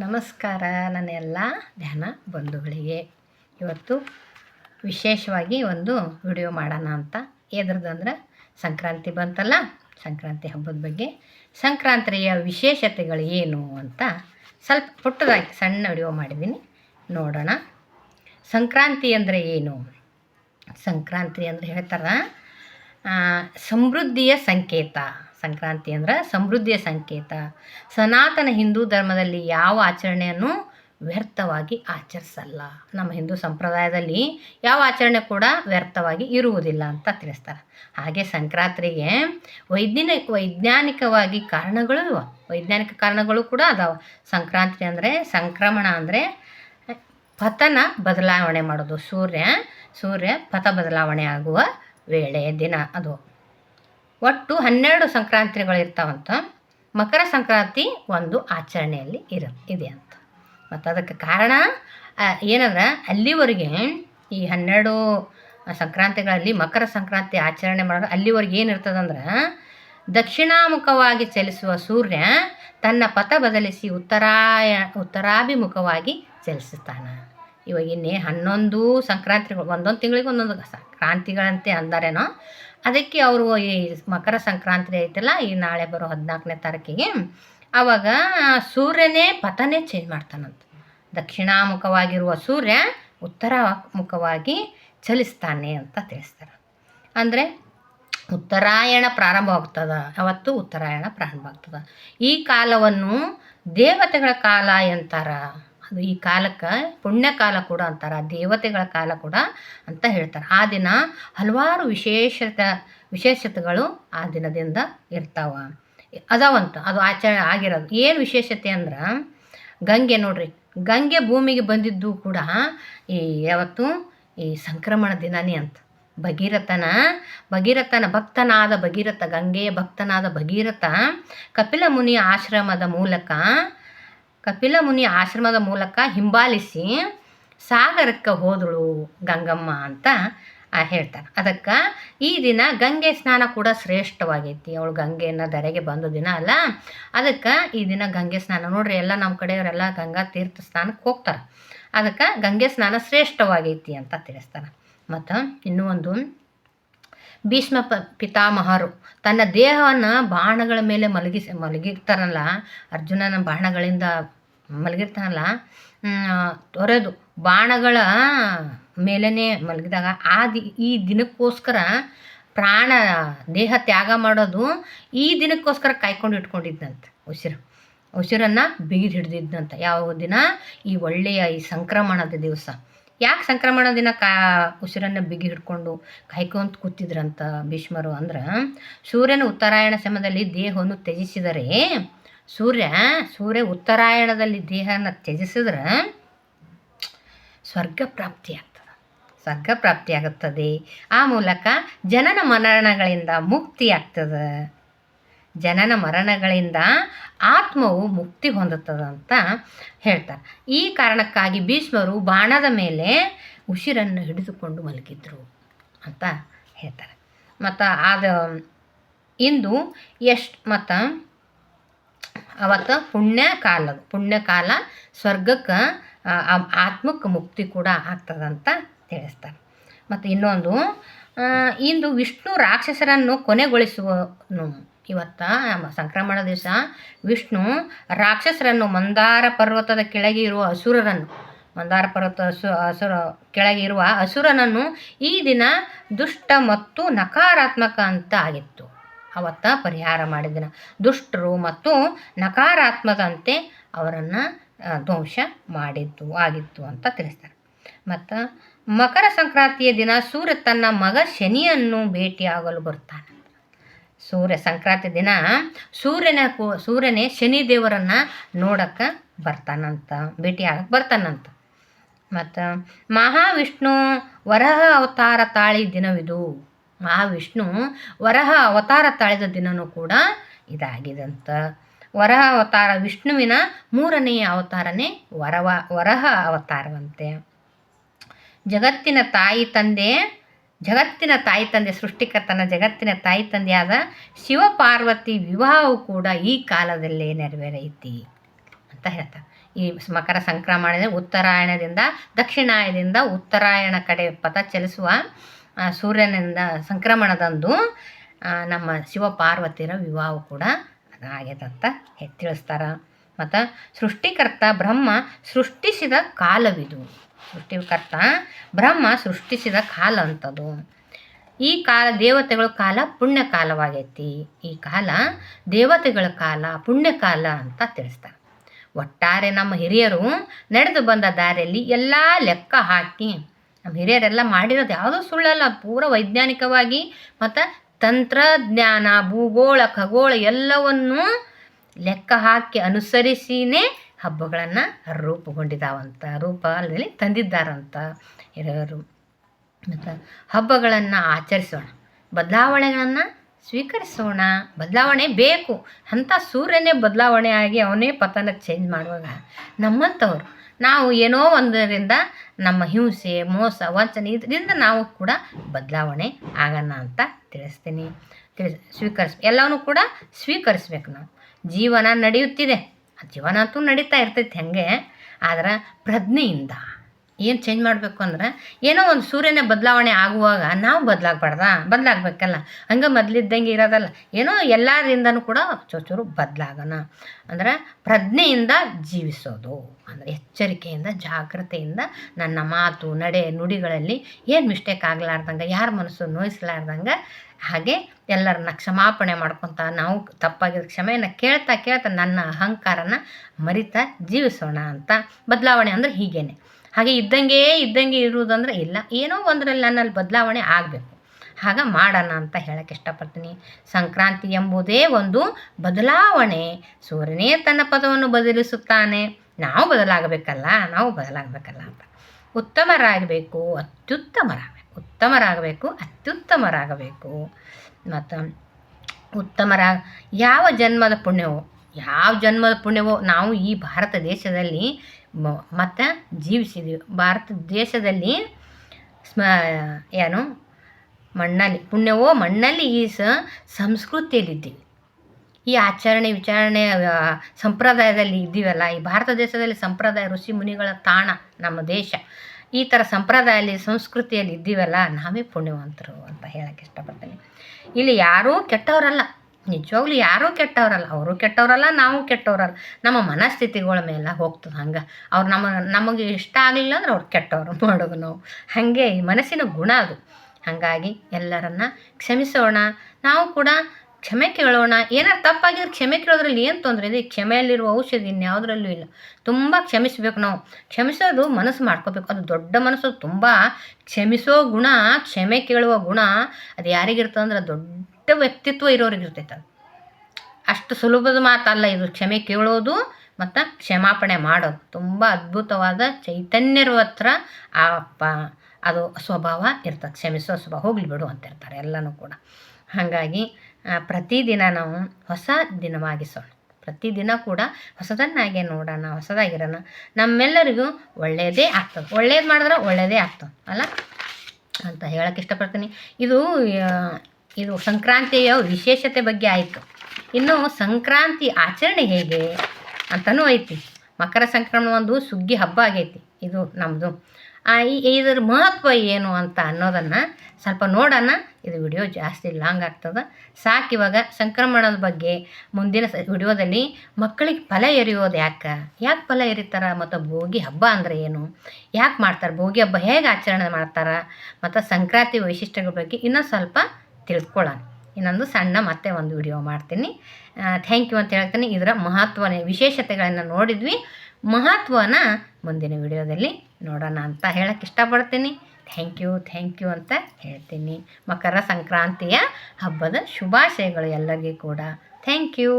ನಮಸ್ಕಾರ, ನನ್ನ ಎಲ್ಲ ಧ್ಯಾನ ಬಂಧುಗಳಿಗೆ. ಇವತ್ತು ವಿಶೇಷವಾಗಿ ಒಂದು ವಿಡಿಯೋ ಮಾಡೋಣ ಅಂತ. ಎದ್ರದಂದ್ರೆ ಸಂಕ್ರಾಂತಿ ಬಂತಲ್ಲ? ಸಂಕ್ರಾಂತಿ ಹಬ್ಬದ ಬಗ್ಗೆ. ಸಂಕ್ರಾಂತಿಯ ವಿಶೇಷತೆಗಳು ಏನು ಅಂತ ಸ್ವಲ್ಪ ಪುಟ್ಟದಾಗಿ ಸಣ್ಣ ವಿಡಿಯೋ ಮಾಡಿದ್ದೀನಿ. ನೋಡೋಣ. ಸಂಕ್ರಾಂತಿ ಅಂದರೆ ಏನು? ಸಂಕ್ರಾಂತಿ ಅಂದರೆ ಹೇಳ್ತಾರೆ? ಸಮೃದ್ಧಿಯ ಸಂಕೇತ. ಸಂಕ್ರಾಂತಿ ಅಂದ್ರೆ ಸಮೃದ್ಧಿಯ ಸಂಕೇತ. ಸನಾತನ ಹಿಂದೂ ಧರ್ಮದಲ್ಲಿ ಯಾವ ಆಚರಣೆಯನ್ನು ವ್ಯರ್ಥವಾಗಿ ಆಚರಿಸಲ್ಲ. ನಮ್ಮ ಹಿಂದೂ ಸಂಪ್ರದಾಯದಲ್ಲಿ ಯಾವ ಆಚರಣೆ ಕೂಡ ವ್ಯರ್ಥವಾಗಿ ಇರುವುದಿಲ್ಲ ಅಂತ ತಿಳಿಸ್ತಾರೆ. ಹಾಗೆ ಸಂಕ್ರಾಂತಿಗೆ ವೈಜ್ಞಾನಿಕ, ವೈಜ್ಞಾನಿಕವಾಗಿ ಕಾರಣಗಳು ಇವೆ. ವೈಜ್ಞಾನಿಕ ಕಾರಣಗಳು ಕೂಡ ಅದಾವೆ. ಸಂಕ್ರಾಂತಿ ಅಂದರೆ ಸಂಕ್ರಮಣ ಅಂದರೆ ಪಥನ ಬದಲಾವಣೆ ಮಾಡೋದು. ಸೂರ್ಯ ಸೂರ್ಯ ಪಥ ಬದಲಾವಣೆ ಆಗುವ ವೇಳೆ, ದಿನ ಅದು. ಒಟ್ಟು ಹನ್ನೆರಡು ಸಂಕ್ರಾಂತಿಗಳು ಇರ್ತಾವಂತ. ಮಕರ ಸಂಕ್ರಾಂತಿ ಒಂದು ಆಚರಣೆಯಲ್ಲಿ ಇರ, ಇದೆ ಅಂತ. ಮತ್ತು ಅದಕ್ಕೆ ಕಾರಣ ಏನಂದ್ರೆ ಅಲ್ಲಿವರೆಗೆ ಈ ಹನ್ನೆರಡು ಸಂಕ್ರಾಂತಿಗಳಲ್ಲಿ ಮಕರ ಸಂಕ್ರಾಂತಿ ಆಚರಣೆ ಮಾಡೋದು ಅಲ್ಲಿವರೆಗೆ ಏನಿರ್ತದಂದ್ರೆ ದಕ್ಷಿಣಾಮುಖವಾಗಿ ಚಲಿಸುವ ಸೂರ್ಯ ತನ್ನ ಪಥ ಬದಲಿಸಿ ಉತ್ತರಾಯ, ಉತ್ತರಾಭಿಮುಖವಾಗಿ ಚಲಿಸುತ್ತಾನೆ. ಇವಾಗ ಇನ್ನೇ ಹನ್ನೊಂದು ಸಂಕ್ರಾಂತಿಗಳು, ಒಂದೊಂದು ತಿಂಗಳಿಗೆ ಒಂದೊಂದು ಸಂಕ್ರಾಂತಿಗಳಂತೆ ಅಂದಾರೇನೋ ಅದಕ್ಕೆ ಅವರು ಈ ಮಕರ ಸಂಕ್ರಾಂತಿ ಐತಲ್ಲ, ಈ ನಾಳೆ ಬರೋ ಹದಿನಾಲ್ಕನೇ ತಾರೀಕಿಗೆ, ಅವಾಗ ಸೂರ್ಯನೇ ಪಥನೇ ಚೇಂಜ್ ಮಾಡ್ತಾನಂತ. ದಕ್ಷಿಣಾಮುಖವಾಗಿರುವ ಸೂರ್ಯ ಉತ್ತರ ಮುಖವಾಗಿ ಚಲಿಸ್ತಾನೆ ಅಂತ ತಿಳಿಸ್ತಾರೆ. ಅಂದರೆ ಉತ್ತರಾಯಣ ಪ್ರಾರಂಭವಾಗ್ತದ ಅವತ್ತು ಉತ್ತರಾಯಣ ಪ್ರಾರಂಭ ಆಗ್ತದ. ಈ ಕಾಲವನ್ನು ದೇವತೆಗಳ ಕಾಲ ಅದು ಈ ಕಾಲಕ್ಕೆ ಪುಣ್ಯಕಾಲ ಕೂಡ ಅಂತಾರ, ದೇವತೆಗಳ ಕಾಲ ಕೂಡ ಅಂತ ಹೇಳ್ತಾರೆ. ಆ ದಿನ ಹಲವಾರು ವಿಶೇಷತೆ, ವಿಶೇಷತೆಗಳು ಆ ದಿನದಿಂದ ಇರ್ತಾವ. ಅದಾವಂತ, ಅದು ಆಚರಣೆ ಆಗಿರೋದು. ಏನು ವಿಶೇಷತೆ ಅಂದ್ರೆ, ಗಂಗೆ ನೋಡ್ರಿ, ಗಂಗೆ ಭೂಮಿಗೆ ಬಂದಿದ್ದು ಕೂಡ ಈ ಯಾವತ್ತು, ಈ ಸಂಕ್ರಮಣ ದಿನನೇ ಅಂತ. ಭಗೀರಥನ ಭಗೀರಥನ ಭಕ್ತನಾದ ಭಗೀರಥ, ಗಂಗೆಯ ಭಕ್ತನಾದ ಭಗೀರಥ ಕಪಿಲ ಮುನಿಯ ಆಶ್ರಮದ ಮೂಲಕ ಕಪಿಲ ಮುನಿ ಆಶ್ರಮದ ಮೂಲಕ ಹಿಂಬಾಲಿಸಿ ಸಾಗರಕ್ಕೆ ಹೋದಳು ಗಂಗಮ್ಮ ಅಂತ ಹೇಳ್ತಾರೆ ಅದಕ್ಕೆ ಈ ದಿನ ಗಂಗೆ ಸ್ನಾನ ಕೂಡ ಶ್ರೇಷ್ಠವಾಗೈತಿ. ಅವಳು ಗಂಗೆಯನ್ನು ಧರೆಗೆ ಬಂದ ದಿನ ಅಲ್ಲ. ಅದಕ್ಕೆ ಈ ದಿನ ಗಂಗೆ ಸ್ನಾನ. ನೋಡ್ರಿ ಎಲ್ಲ ನಮ್ಮ ಕಡೆಯವರೆಲ್ಲ ಗಂಗಾ ತೀರ್ಥ ಸ್ನಾನಕ್ಕೆ ಹೋಗ್ತಾರೆ. ಅದಕ್ಕೆ ಗಂಗೆ ಸ್ನಾನ ಶ್ರೇಷ್ಠವಾಗೈತಿ ಅಂತ ತಿಳಿಸ್ತಾರೆ. ಮತ್ತು ಇನ್ನೂ ಒಂದು ಭೀಷ್ಮ ಪ ಪಿತಾಮಹರು ತನ್ನ ದೇಹವನ್ನು ಬಾಣಗಳ ಮೇಲೆ ಮಲಗಿಸಿ ಮಲಗಿರ್ತಾರಲ್ಲ, ಅರ್ಜುನನ ಬಾಣಗಳಿಂದ ಮಲಗಿರ್ತಾನಲ್ಲ ತೊರೆದು ಬಾಣಗಳ ಮೇಲೇ ಮಲಗಿದಾಗ ಆ ದಿ, ಈ ದಿನಕ್ಕೋಸ್ಕರ ಪ್ರಾಣ, ದೇಹ ತ್ಯಾಗ ಮಾಡೋದು ಈ ದಿನಕ್ಕೋಸ್ಕರ ಕಾಯ್ಕೊಂಡು ಇಟ್ಕೊಂಡಿದ್ದಂತೆ ಉಸಿರು. ಉಸಿರನ್ನು ಬಿಗಿದು ಹಿಡ್ದಿದ್ದಂತ. ಯಾವ ದಿನ? ಈ ಒಳ್ಳೆಯ ಈ ಸಂಕ್ರಮಣದ ದಿವಸ. ಯಾಕೆ ಸಂಕ್ರಮಣ ದಿನ ಕಾ, ಉಸಿರನ್ನು ಬಿಗಿ ಹಿಡ್ಕೊಂಡು ಕಾಯ್ಕೊಂತ ಕೂತಿದ್ರಂತ ಭೀಷ್ಮರು ಅಂದ್ರೆ, ಸೂರ್ಯನ ಉತ್ತರಾಯಣ ಸಮಯದಲ್ಲಿ ದೇಹವನ್ನು ತ್ಯಜಿಸಿದರೆ, ಸೂರ್ಯ ಸೂರ್ಯ ಉತ್ತರಾಯಣದಲ್ಲಿ ದೇಹನ ತ್ಯಜಿಸಿದ್ರೆ ಸ್ವರ್ಗ ಪ್ರಾಪ್ತಿಯಾಗ್ತದೆ ಸ್ವರ್ಗ ಪ್ರಾಪ್ತಿಯಾಗುತ್ತದೆ ಆ ಮೂಲಕ ಜನನ ಮರಣಗಳಿಂದ ಮುಕ್ತಿಯಾಗ್ತದೆ ಜನನ ಮರಣಗಳಿಂದ ಆತ್ಮವು ಮುಕ್ತಿ ಹೊಂದುತ್ತದೆ ಅಂತ ಹೇಳ್ತಾರೆ. ಈ ಕಾರಣಕ್ಕಾಗಿ ಭೀಷ್ಮರು ಬಾಣದ ಮೇಲೆ ಉಸಿರನ್ನು ಹಿಡಿದುಕೊಂಡು ಮಲಗಿದ್ರು ಅಂತ ಹೇಳ್ತಾರೆ. ಮತ್ತು ಅದು ಇಂದು ಎಷ್ಟು, ಮತ್ತು ಅವತ್ತು ಪುಣ್ಯ ಕಾಲ ಪುಣ್ಯಕಾಲ ಸ್ವರ್ಗಕ್ಕೆ ಆತ್ಮಕ್ಕೆ ಮುಕ್ತಿ ಕೂಡ ಆಗ್ತದಂತ ತಿಳಿಸ್ತಾರೆ. ಮತ್ತು ಇನ್ನೊಂದು ಇಂದು ವಿಷ್ಣು ರಾಕ್ಷಸರನ್ನು ಕೊನೆಗೊಳಿಸುವನು. ಇವತ್ತ ಸಂಕ್ರಮಣ ದಿವಸ, ವಿಷ್ಣು ರಾಕ್ಷಸರನ್ನು ಮಂದಾರ ಪರ್ವತದ ಕೆಳಗೆ ಇರುವ ಅಸುರರನ್ನು, ಮಂದಾರ ಪರ್ವತ ಅಸು, ಅಸುರ ಕೆಳಗೆ ಇರುವ ಅಸುರನನ್ನು ಈ ದಿನ ದುಷ್ಟ ಮತ್ತು ನಕಾರಾತ್ಮಕ ಅಂತ ಆಗಿತ್ತು. ಅವತ್ತ ಪರಿಹಾರ ಮಾಡಿದ ದುಷ್ಟರು ಮತ್ತು ನಕಾರಾತ್ಮಕಂತೆ ಅವರನ್ನು ಧ್ವಂಸ ಮಾಡಿದ್ದು, ಆಗಿತ್ತು ಅಂತ ತಿಳಿಸ್ತಾರೆ. ಮತ್ತು, ಮಕರ ಸಂಕ್ರಾಂತಿಯ ದಿನ ಸೂರ್ಯ ತನ್ನ ಮಗ ಶನಿಯನ್ನು ಭೇಟಿಯಾಗಲು ಬರ್ತಾನೆ. ಸೂರ್ಯ ಸಂಕ್ರಾಂತಿ ದಿನ ಸೂರ್ಯನ ಸೂರ್ಯನೇ ಶನಿ ದೇವರನ್ನು ನೋಡಕ್ಕೆ ಬರ್ತಾನಂತ, ಭೇಟಿ ಆಗಕ್ಕೆ ಬರ್ತಾನಂತ. ಮತ್ತು ಮಹಾವಿಷ್ಣು ವರಹ ಅವತಾರ ತಾಳಿ ದಿನವಿದು. ಮಹಾವಿಷ್ಣು ವರಹ ಅವತಾರ ತಾಳಿದ ದಿನವೂ ಕೂಡ ಇದಾಗಿದಂತ. ವರಹ ಅವತಾರ ವಿಷ್ಣುವಿನ ಮೂರನೆಯ ಅವತಾರನೇ ವರವ, ವರಹ ಅವತಾರವಂತೆ. ಜಗತ್ತಿನ ತಾಯಿ ತಂದೆ ಜಗತ್ತಿನ ತಾಯಿ ತಂದೆ, ಸೃಷ್ಟಿಕರ್ತನ ಜಗತ್ತಿನ ತಾಯಿ ತಂದೆಯಾದ ಶಿವಪಾರ್ವತಿ ವಿವಾಹವು ಕೂಡ ಈ ಕಾಲದಲ್ಲೇ ನೆರವೇರೈತಿ ಅಂತ ಹೇಳ್ತಾರೆ. ಈ ಮಕರ ಸಂಕ್ರಮಣ ಉತ್ತರಾಯಣದಿಂದ ದಕ್ಷಿಣಾಯದಿಂದ ಉತ್ತರಾಯಣ ಕಡೆ ಪಥ ಚಲಿಸುವ ಸೂರ್ಯನಿಂದ ಸಂಕ್ರಮಣದಂದು ನಮ್ಮ ಶಿವ ಪಾರ್ವತಿಯರ ವಿವಾಹ ಕೂಡ ಆಗ್ಯದಂತ ತಿಳಿಸ್ತಾರೆ. ಮತ್ತು ಸೃಷ್ಟಿಕರ್ತ ಬ್ರಹ್ಮ ಸೃಷ್ಟಿಸಿದ ಕಾಲವಿದು. ಸೃಷ್ಟಿಕರ್ತ ಬ್ರಹ್ಮ ಸೃಷ್ಟಿಸಿದ ಕಾಲ ಅಂಥದ್ದು ಈ ಕಾಲ ದೇವತೆಗಳ ಕಾಲ ಪುಣ್ಯ ಕಾಲವಾಗೈತಿ ಈ ಕಾಲ ದೇವತೆಗಳ ಕಾಲ ಪುಣ್ಯ ಕಾಲ ಅಂತ ತಿಳಿಸ್ತಾರೆ. ಒಟ್ಟಾರೆ ನಮ್ಮ ಹಿರಿಯರು ನಡೆದು ಬಂದ ದಾರಿಯಲ್ಲಿ ಎಲ್ಲ ಲೆಕ್ಕ ಹಾಕಿ, ನಮ್ಮ ಹಿರಿಯರೆಲ್ಲ ಮಾಡಿರೋದು ಯಾವುದೂ ಸುಳ್ಳಲ್ಲ. ಪೂರ ವೈಜ್ಞಾನಿಕವಾಗಿ ಮತ್ತು ತಂತ್ರಜ್ಞಾನ, ಭೂಗೋಳ, ಖಗೋಳ ಎಲ್ಲವನ್ನೂ ಲೆಕ್ಕ ಹಾಕಿ ಅನುಸರಿಸಿನೇ ಹಬ್ಬಗಳನ್ನು ರೂಪುಗೊಂಡಿದ್ದಾವಂತ ರೂಪದಲ್ಲಿ ತಂದಿದ್ದಾರಂತ ಹಿರಿಯರು ಮತ್ತು ಹಬ್ಬಗಳನ್ನು ಆಚರಿಸೋಣ, ಬದಲಾವಣೆಗಳನ್ನು ಸ್ವೀಕರಿಸೋಣ. ಬದಲಾವಣೆ ಬೇಕು. ಅಂಥ ಸೂರ್ಯನೇ ಬದಲಾವಣೆ ಆಗಿ ಅವನೇ ಪತನ ಚೇಂಜ್ ಮಾಡುವಾಗ ನಮ್ಮಂಥವ್ರು ನಾವು ಏನೋ ಒಂದರಿಂದ ನಮ್ಮ ಹಿಂಸೆ, ಮೋಸ, ವಂಚನೆ ಇದರಿಂದ ನಾವು ಕೂಡ ಬದಲಾವಣೆ ಆಗೋಣ ಅಂತ ತಿಳಿಸ್ತೀನಿ. ತಿಳಿಸ್, ಸ್ವೀಕರಿಸ್ ಎಲ್ಲವನ್ನೂ ಕೂಡ ಸ್ವೀಕರಿಸ್ಬೇಕು ನಾವು. ಜೀವನ ನಡೆಯುತ್ತಿದೆ. ಜೀವನ ಅಂತೂ ನಡೀತಾ ಇರ್ತೈತೆ ಹಾಗೆ, ಆದ್ರೆ ಪ್ರಜ್ಞೆಯಿಂದ ಏನು ಚೇಂಜ್ ಮಾಡಬೇಕು ಅಂದ್ರೆ ಏನೋ ಒಂದು ಸೂರ್ಯನ ಬದಲಾವಣೆ ಆಗುವಾಗ ನಾವು ಬದಲಾಗಬಾರ್ದಾ? ಬದಲಾಗಬೇಕಲ್ಲ. ಹಂಗೆ ಮೊದಲಿದ್ದಂಗೆ ಇರೋದಲ್ಲ. ಏನೋ ಎಲ್ಲರಿಂದನೂ ಕೂಡ ಚೂರು ಬದಲಾಗೋಣ ಅಂದ್ರೆ ಪ್ರಜ್ಞೆಯಿಂದ ಜೀವಿಸೋದು. ಅಂದರೆ ಎಚ್ಚರಿಕೆಯಿಂದ, ಜಾಗ್ರತೆಯಿಂದ ನನ್ನ ಮಾತು, ನಡೆ, ನುಡಿಗಳಲ್ಲಿ ಏನು ಮಿಸ್ಟೇಕ್ ಆಗಲಾರ್ದಂಗೆ, ಯಾರ ಮನಸ್ಸು ನೋಯಿಸ್ಲಾರ್ದಂಗೆ ಹಾಗೆ ಎಲ್ಲರನ್ನ ಕ್ಷಮಾಪಣೆ ಮಾಡ್ಕೊತ ನಾವು ತಪ್ಪಾಗಿರೋ ಕ್ಷಮೆಯನ್ನು ಕೇಳ್ತಾ ಕೇಳ್ತಾ ನನ್ನ ಅಹಂಕಾರನ ಮರಿತಾ ಜೀವಿಸೋಣ ಅಂತ. ಬದಲಾವಣೆ ಅಂದರೆ ಹೀಗೇನೆ. ಹಾಗೆ ಇದ್ದಂಗೆ ಇದ್ದಂಗೆ ಇರುವುದಂದ್ರೆ ಇಲ್ಲ. ಏನೋ ಒಂದರಲ್ಲಿ ನನ್ನಲ್ಲಿ ಬದಲಾವಣೆ ಆಗಬೇಕು. ಆಗ ಮಾಡೋಣ ಅಂತ ಹೇಳಕ್ಕೆ ಇಷ್ಟಪಡ್ತೀನಿ. ಸಂಕ್ರಾಂತಿ ಎಂಬುದೇ ಒಂದು ಬದಲಾವಣೆ. ಸೂರ್ಯನೇ ತನ್ನ ಪದವನ್ನು ಬದಲಿಸುತ್ತಾನೆ. ನಾವು ಬದಲಾಗಬೇಕಲ್ಲ ನಾವು ಬದಲಾಗಬೇಕಲ್ಲ ಅಂತ. ಉತ್ತಮರಾಗಬೇಕು, ಅತ್ಯುತ್ತಮರಾಗಬೇಕು. ಉತ್ತಮರಾಗಬೇಕು, ಅತ್ಯುತ್ತಮರಾಗಬೇಕು. ಮತ್ತು ಉತ್ತಮರ, ಯಾವ ಜನ್ಮದ ಪುಣ್ಯವೋ, ಯಾವ ಜನ್ಮದ ಪುಣ್ಯವೋ ನಾವು ಈ ಭಾರತ ದೇಶದಲ್ಲಿ ಮತ್ತು ಜೀವಿಸಿದ್ದೀವಿ ಭಾರತ ದೇಶದಲ್ಲಿ ಸ್ಮ, ಏನು, ಮಣ್ಣಲ್ಲಿ, ಪುಣ್ಯವೋ ಮಣ್ಣಲ್ಲಿ ಈ ಸ ಸಂಸ್ಕೃತಿಯಲ್ಲಿದ್ದೀವಿ. ಈ ಆಚರಣೆ ವಿಚಾರಣೆ ಸಂಪ್ರದಾಯದಲ್ಲಿ ಇದ್ದೀವಲ್ಲ, ಈ ಭಾರತ ದೇಶದಲ್ಲಿ ಸಂಪ್ರದಾಯ ಋಷಿ ಮುನಿಗಳ ತಾಣ ನಮ್ಮ ದೇಶ. ಈ ಥರ ಸಂಪ್ರದಾಯದಲ್ಲಿ ಸಂಸ್ಕೃತಿಯಲ್ಲಿ ಇದ್ದೀವಲ್ಲ, ನಾವೇ ಪುಣ್ಯವಂತರು ಅಂತ ಹೇಳಕ್ಕೆ ಇಷ್ಟಪಡ್ತೀನಿ. ಇಲ್ಲಿ ಯಾರೂ ಕೆಟ್ಟವರಲ್ಲ. ನಿಜವಾಗ್ಲೂ ಯಾರೂ ಕೆಟ್ಟವರಲ್ಲ. ಅವರು ಕೆಟ್ಟವರಲ್ಲ, ನಾವು ಕೆಟ್ಟವರಲ್ಲ. ನಮ್ಮ ಮನಸ್ಥಿತಿಗಳ ಮೇಲೆ ಹೋಗ್ತದೆ ಹಂಗೆ. ಅವ್ರು ನಮ್ಮ, ನಮಗೆ ಇಷ್ಟ ಆಗಲಿಲ್ಲ ಅಂದ್ರೆ ಅವ್ರು ಕೆಟ್ಟವರು ಮಾಡೋದು ನಾವು. ಹಾಗೆ ಈ ಮನಸ್ಸಿನ ಗುಣ ಅದು. ಹಾಗಾಗಿ ಎಲ್ಲರನ್ನ ಕ್ಷಮಿಸೋಣ. ನಾವು ಕೂಡ ಕ್ಷಮೆ ಕೇಳೋಣ. ಏನಾರು ತಪ್ಪಾಗಿದ್ರೆ ಕ್ಷಮೆ ಕೇಳೋದ್ರಲ್ಲಿ ಏನು ತೊಂದರೆ ಇದೆ? ಕ್ಷಮೆಯಲ್ಲಿರುವ ಔಷಧಿ ಇನ್ಯಾವುದರಲ್ಲೂ ಇಲ್ಲ. ತುಂಬ ಕ್ಷಮಿಸಬೇಕು ನಾವು. ಕ್ಷಮಿಸೋದು ಮನಸ್ಸು ಮಾಡ್ಕೋಬೇಕು. ಅದು ದೊಡ್ಡ ಮನಸ್ಸು, ತುಂಬ ಕ್ಷಮಿಸೋ ಗುಣ, ಕ್ಷಮೆ ಕೇಳುವ ಗುಣ. ಅದು ಯಾರಿಗಿರ್ತದೆ ಅಂದ್ರೆ ದೊಡ್ಡ ವ್ಯಕ್ತಿತ್ವ ಇರೋರಿಗೆ ಇರ್ತೈತೆ ಅದು. ಅಷ್ಟು ಸುಲಭದ ಮಾತಲ್ಲ ಇದು. ಕ್ಷಮೆ ಕೇಳೋದು ಮತ್ತು ಕ್ಷಮಾಪಣೆ ಮಾಡೋದು. ತುಂಬ ಅದ್ಭುತವಾದ ಚೈತನ್ಯರ ಹತ್ರ ಆ ಪ ಅದು ಸ್ವಭಾವ ಇರ್ತದೆ. ಕ್ಷಮಿಸೋ ಸ್ವಭಾವ ಹೋಗ್ಲಿ ಬಿಡು ಅಂತ ಇರ್ತಾರೆ ಎಲ್ಲನೂ ಕೂಡ. ಹಾಗಾಗಿ ಪ್ರತಿದಿನ ನಾವು ಹೊಸ ದಿನವಾಗಿಸೋಣ. ಪ್ರತಿದಿನ ಕೂಡ ಹೊಸದನ್ನಾಗೆ ನೋಡೋಣ, ಹೊಸದಾಗಿರೋಣ. ನಮ್ಮೆಲ್ಲರಿಗೂ ಒಳ್ಳೆಯದೇ ಆಗ್ತದೆ. ಒಳ್ಳೇದು ಮಾಡಿದ್ರೆ ಒಳ್ಳೆಯದೇ ಆಗ್ತದೆ, ಅಲ್ಲ? ಅಂತ ಹೇಳಕ್ಕೆ ಇಷ್ಟಪಡ್ತೀನಿ. ಇದು ಇದು ಸಂಕ್ರಾಂತಿಯ ವಿಶೇಷತೆ ಬಗ್ಗೆ ಆಯಿತು. ಇನ್ನು ಸಂಕ್ರಾಂತಿ ಆಚರಣೆ ಹೇಗೆ ಅಂತಲೂ ಐತಿ. ಮಕರ ಸಂಕ್ರಮಣ ಒಂದು ಸುಗ್ಗಿ ಹಬ್ಬ ಆಗೈತಿ. ಇದು ನಮ್ಮದು ಈ ಇದರ ಮಹತ್ವ ಏನು ಅಂತ ಅನ್ನೋದನ್ನು ಸ್ವಲ್ಪ ನೋಡೋಣ. ಇದು ವಿಡಿಯೋ ಜಾಸ್ತಿ ಲಾಂಗ್ ಆಗ್ತದೆ. ಇವಾಗ ಸಂಕ್ರಮಣದ ಬಗ್ಗೆ ಮುಂದಿನ ವಿಡಿಯೋದಲ್ಲಿ ಮಕ್ಕಳಿಗೆ ಫಲ ಎರೆಯೋದು ಯಾಕೆ? ಯಾಕೆ ಫಲ ಎರಿತಾರೆ? ಮತ್ತು ಭೋಗಿ ಹಬ್ಬ ಅಂದರೆ ಏನು? ಯಾಕೆ ಮಾಡ್ತಾರೆ? ಭೋಗಿ ಹಬ್ಬ ಹೇಗೆ ಆಚರಣೆ ಮಾಡ್ತಾರೆ? ಮತ್ತು ಸಂಕ್ರಾಂತಿ ವೈಶಿಷ್ಟ್ಯಗಳ ಬಗ್ಗೆ ಇನ್ನೂ ಸ್ವಲ್ಪ ತಿಳ್ಕೊಳ್ಳೋಣ ಇನ್ನೊಂದು ಸಣ್ಣ ಮತ್ತೆ ಒಂದು ವಿಡಿಯೋ ಮಾಡ್ತೀನಿ. ಥ್ಯಾಂಕ್ ಯು ಅಂತ ಹೇಳ್ತೀನಿ. ಇದರ ಮಹತ್ವನೇ ವಿಶೇಷತೆಗಳನ್ನು ನೋಡಿದ್ವಿ. ಮಹತ್ವನ ಮುಂದಿನ ವಿಡಿಯೋದಲ್ಲಿ ನೋಡೋಣ ಅಂತ ಹೇಳಕ್ಕೆ ಇಷ್ಟಪಡ್ತೀನಿ. ಥ್ಯಾಂಕ್ ಯು ಥ್ಯಾಂಕ್ ಯು ಅಂತ ಹೇಳ್ತೀನಿ. ಮಕರ ಸಂಕ್ರಾಂತಿಯ ಹಬ್ಬದ ಶುಭಾಶಯಗಳು ಎಲ್ಲರಿಗೂ ಕೂಡ. Thank you